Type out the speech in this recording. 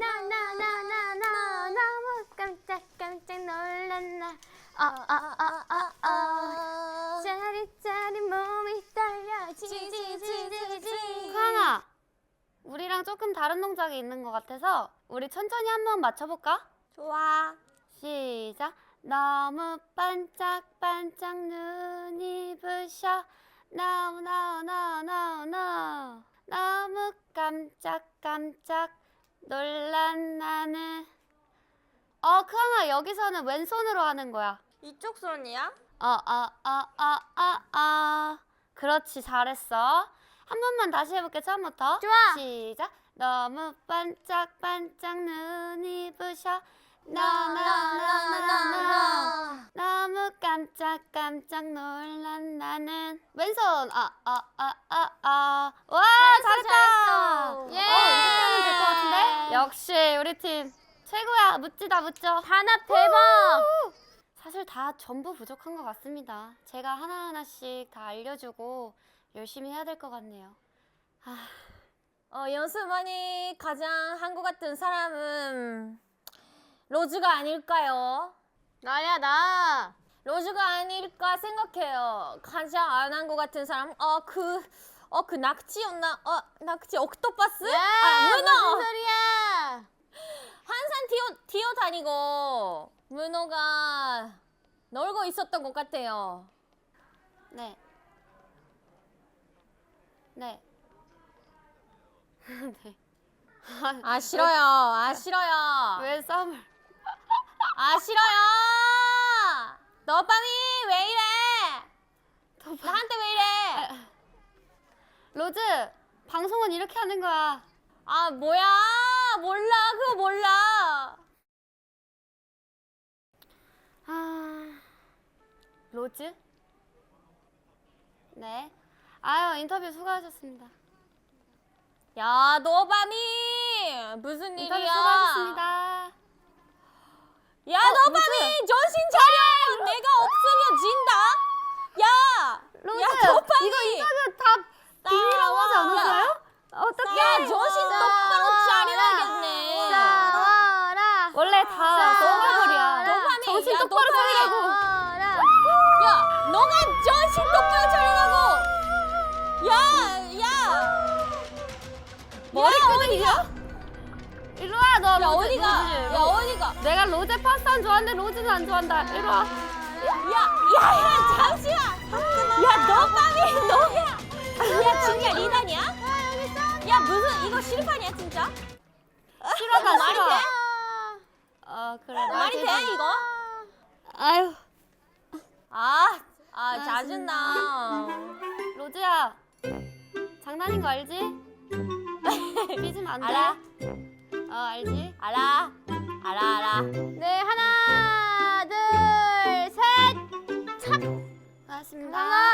나나나나나 너무 깜짝 깜짝 놀랐나 아아아아아 짜릿짜릿 몸이 떨려 지지지지지 카나, 우리랑 조금 다른 동작이 있는 것 같아서 우리 천천히 한번 맞춰볼까? 좋아. 시작. 너무 반짝반짝 눈이 부셔 너무 너무 너무 너무 너무 너무 깜짝깜짝 놀란 나는. 어 크아나 여기서는 왼손으로 하는 거야. 이쪽 손이야? 어, 어어어어어어 그렇지 잘했어. 한 번만 다시 해볼게 처음부터. 좋아. 시작. 너무 반짝반짝 눈이 부셔. 나나나나나 너무 깜짝깜짝 놀란 나는. 왼손. 아아아 아아와 잘했다 잘했어. 어 예. 이렇게 하면 될 것 같은데 역시 우리 팀 최고야 묻지다 묻죠 단합 대박 사실 다 전부 부족한 것 같습니다 제가 하나하나씩 다 알려주고 열심히 해야 될 것 같네요 어, 연습 많이 가장 한것 같은 사람은 로즈가 아닐까요? 나야 나 로즈가 아닐까 생각해요. 가장 안 한 것 같은 사람, 어, 그, 어, 그 낙지였나? 어, 낙지, 옥토퍼스? 아, 문어! 무슨 소리야 항상 튀어, 튀어다니고, 문어가 놀고 있었던 것 같아요. 네. 네. 네. 아, 싫어요. 아, 싫어요. 왜 싸움을? 아, 싫어요! 너 밤이 왜 이래? 나한테 왜 이래? 로즈, 방송은 이렇게 하는 거야. 아, 뭐야? 몰라, 그거 몰라. 아, 로즈? 네. 아유, 인터뷰 수고하셨습니다. 야, 너 밤이 무슨 인터뷰 일이야? 수고하셨습니다. 야, 어, 너 로즈. 밤이 정신 차려! 내가 없으면 진다? 야! 로즈, 야, 너 밤이! 이거 인터뷰 다 비밀이라고 하지 않았어요? 어떡해? 야, 정신 똑바로 차려야겠네. 원래 다 서버글이야. 너 밤이! 정신 똑바로! 차리라고. 야, 너가 정신 똑바로 차리라고! 야, 야! 머리 야, 끄덕이야? 일로 와, 너 야, 로즈. 어디가? 로즈. 야, 어디가? 내가 로제 파스타 안 좋아하는데 로즈는 안 좋아한다. 이리 와. 야, 야, 야, 잠시만! 야, 너 밤이 너야! 야, 진짜 리단이야? 야, 무슨, 이거 실판이야, 진짜? 싫어다, 말이 싫어. 돼? 어, 그래. 말이 돼, 이거? 아유, 아, 아, 아, 짜증나. 로즈야. 장난인 거 알지? 삐지면 안 돼. 알아? 어, 알지? 알아, 알아, 알아. 네 하나 둘셋 고맙습니다. 하나